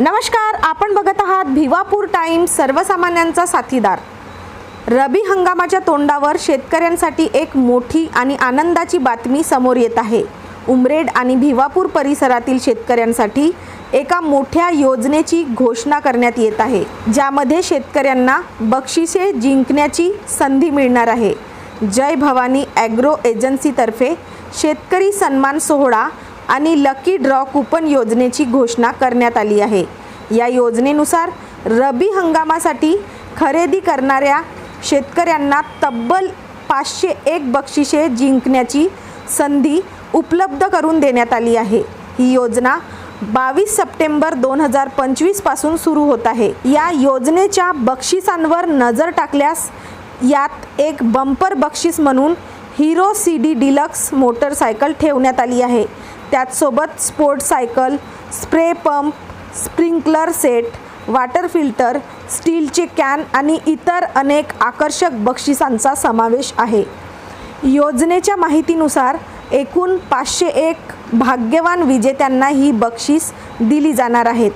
नमस्कार आपण बघत आहात भिवापूर टाइम्स सर्वसामान्यांचा साथीदार. रबी हंगामाच्या तोंडावर शेतकऱ्यांसाठी एक मोठी आणि आनंदाची बातमी समोर येत आहे. उमरेड आणि भिवापूर परिसरातील शेतकऱ्यांसाठी एका मोठ्या योजनेची घोषणा करण्यात येत आहे ज्यामध्ये शेतकऱ्यांना बक्षिसे जिंकण्याची संधी मिळणार आहे. जय भवानी ॲग्रो एजन्सीतर्फे शेतकरी सन्मान सोहळा आणि लकी ड्रॉ कुपन योजनेची घोषणा करण्यात आली आहे. या योजनेनुसार रबी हंगामासाठी खरेदी करणाऱ्या शेतकऱ्यांना तब्बल पाचशे एक बक्षिसे जिंकण्याची संधी उपलब्ध करून देण्यात आली आहे. ही योजना बावीस सप्टेंबर दोन हजार पंचवीसपासून सुरू होत आहे. या योजनेच्या बक्षिसांवर नजर टाकल्यास यात एक बंपर बक्षीस म्हणून Hero C D deluxe motorcycle ठेवण्यात आली आहे. त्याचसोबत sport cycle spray pump sprinkler set water filter स्टीलचे कॅन आणि इतर अनेक आकर्षक बक्षिसांचा समावेश आहे. योजनेच्या माहितीनुसार एकूण पाचशे एक भाग्यवान विजेत्यांना ही बक्षीस दिली जाणार आहेत.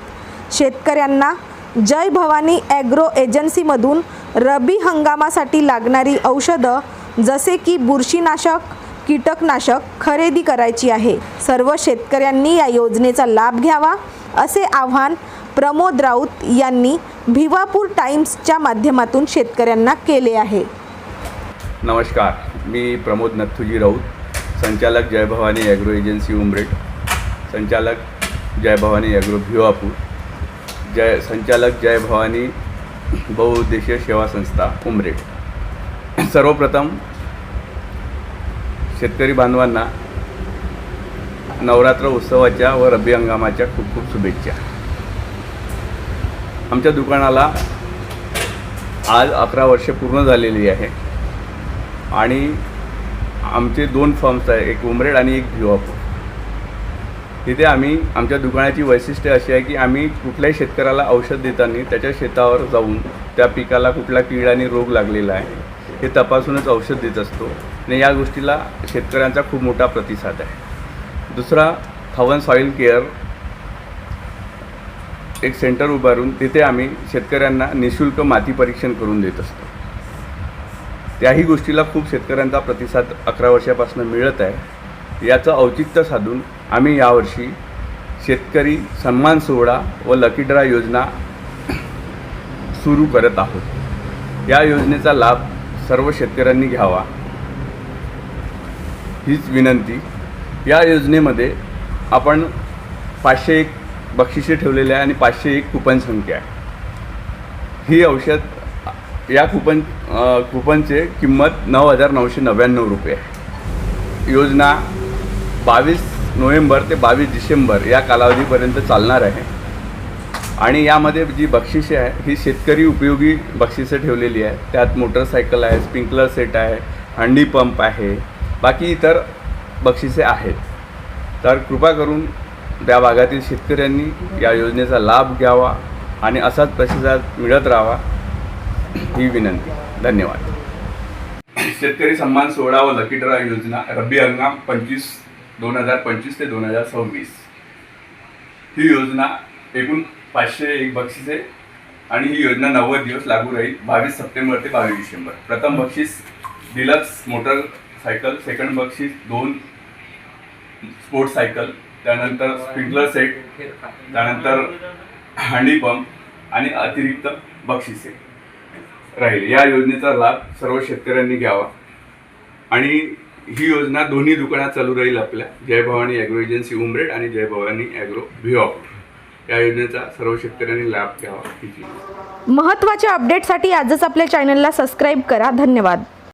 शेतकऱ्यांना जय भवानी ॲग्रो एजन्सीमधून रबी हंगामासाठी लागणारी औषधं जसे की बुरशीनाशक कीटकनाशक खरेदी करायची आहे. सर्व शेतकऱ्यांनी या योजनेचा लाभ घ्यावा असे आव्हान प्रमोद राऊत यांनी भिवापूर टाइम्सच्या माध्यमातून शेतकऱ्यांना केले आहे. नमस्कार मी प्रमोद नथुजी राऊत संचालक जय भवानी ॲग्रो एजन्सी उमरेड संचालक जय भवानी ॲग्रो भिवापूर जय संचालक जय भवानी बहुउद्देशीय सेवा संस्था उमरेड. सर्वप्रथम शेतकरी बांधवांना नवरात्र उत्सवाच्या व रब्बी हंगामाच्या खूप खूप शुभेच्छा. आमच्या दुकानाला आज अकरा वर्ष पूर्ण झालेली आहे. आणि आमचे दोन फॉर्म्स आहे एक उमरेड आणि एक भिवापूर. तिथे आम्ही आमच्या दुकानाची वैशिष्ट्य अशी आहे की आम्ही कुठल्याही शेतकऱ्याला औषध देताना त्याच्या शेतावर जाऊन त्या पिकाला कुठला कीड आणि रोग लागलेला आहे हे तपासूनच औषध देत असतो. आणि या गोष्टीला शेतकऱ्यांचा खूप मोठा प्रतिसाद आहे. दुसरा खवन सॉईल केअर एक सेंटर उभारून तिथे आम्ही शेतकऱ्यांना निशुल्क माती परीक्षण करून देत असतो. त्याही गोष्टीला खूप शेतकऱ्यांचा प्रतिसाद अकरा वर्षापासून मिळत आहे. याचं औचित्य साधून आम्ही यावर्षी शेतकरी सन्मान सोहळा व लकी ड्रा योजना सुरू करत आहोत. या योजनेचा लाभ सर्व शेतकऱ्यांनी घ्यावा. हीच विनंती. या योजनेमध्ये आपण पाचशे एक बक्षिसे ठेवलेले आहे आणि पाचशे एक कुपन संख्या आहे. ही औषध या कुपन कुपनचे किंमत नऊ हजार नऊशे नव्याण्णव रुपये आहे. योजना बावीस नोव्हेंबर ते बावीस डिसेंबर या कालावधीपर्यंत चालणार आहे. आणि यामध्ये जी बक्षिसे आहे ही शेतकरी उपयोगी बक्षिसे ठेवलेली आहे त्यात मोटरसायकल आहे स्प्रिंकलर सेट आहे हंडी पंप आहे बाकी इतर बक्षिसे आहेत. तर कृपा करून त्या भागातील शेतकऱ्यांनी या योजनेचा लाभ घ्यावा आणि असाच प्रतिसाद मिळत राहावा ही विनंती. धन्यवाद. शेतकरी सन्मान सोहळा व लकी ड्रा योजना रब्बी हंगाम पंचवीस दोन हजार पंचवीस ते दोन हजार सव्वीस. ही योजना एकूण पाचशे एक बक्षिसे आणि ही योजना नव्वद दिवस लागू राहील बावीस सप्टेंबर ते बावीस डिसेंबर. प्रथम बक्षीस डिलक्स सायकल सेकंड बक्षीस दोन स्पोर्ट्स सायकल त्यानंतर स्प्रिंकलर सेट त्यानंतर हँडी पंप आणि अतिरिक्त बक्षिसे राहील. या योजनेचा लाभ सर्व शेतकऱ्यांनी घ्यावा. आणि ही योजना दोन्ही दुकानात चालू राहील आपल्या. जय भवानी ॲग्रो एजन्सी उमरेड आणि जय भवानी ॲग्रो भिवापूर या योजनेचा सर्व शेतकऱ्यांनी लाभ घ्यावा. महत्त्वाच्या अपडेटसाठी आजच आपल्या चॅनलला सबस्क्राईब करा. धन्यवाद.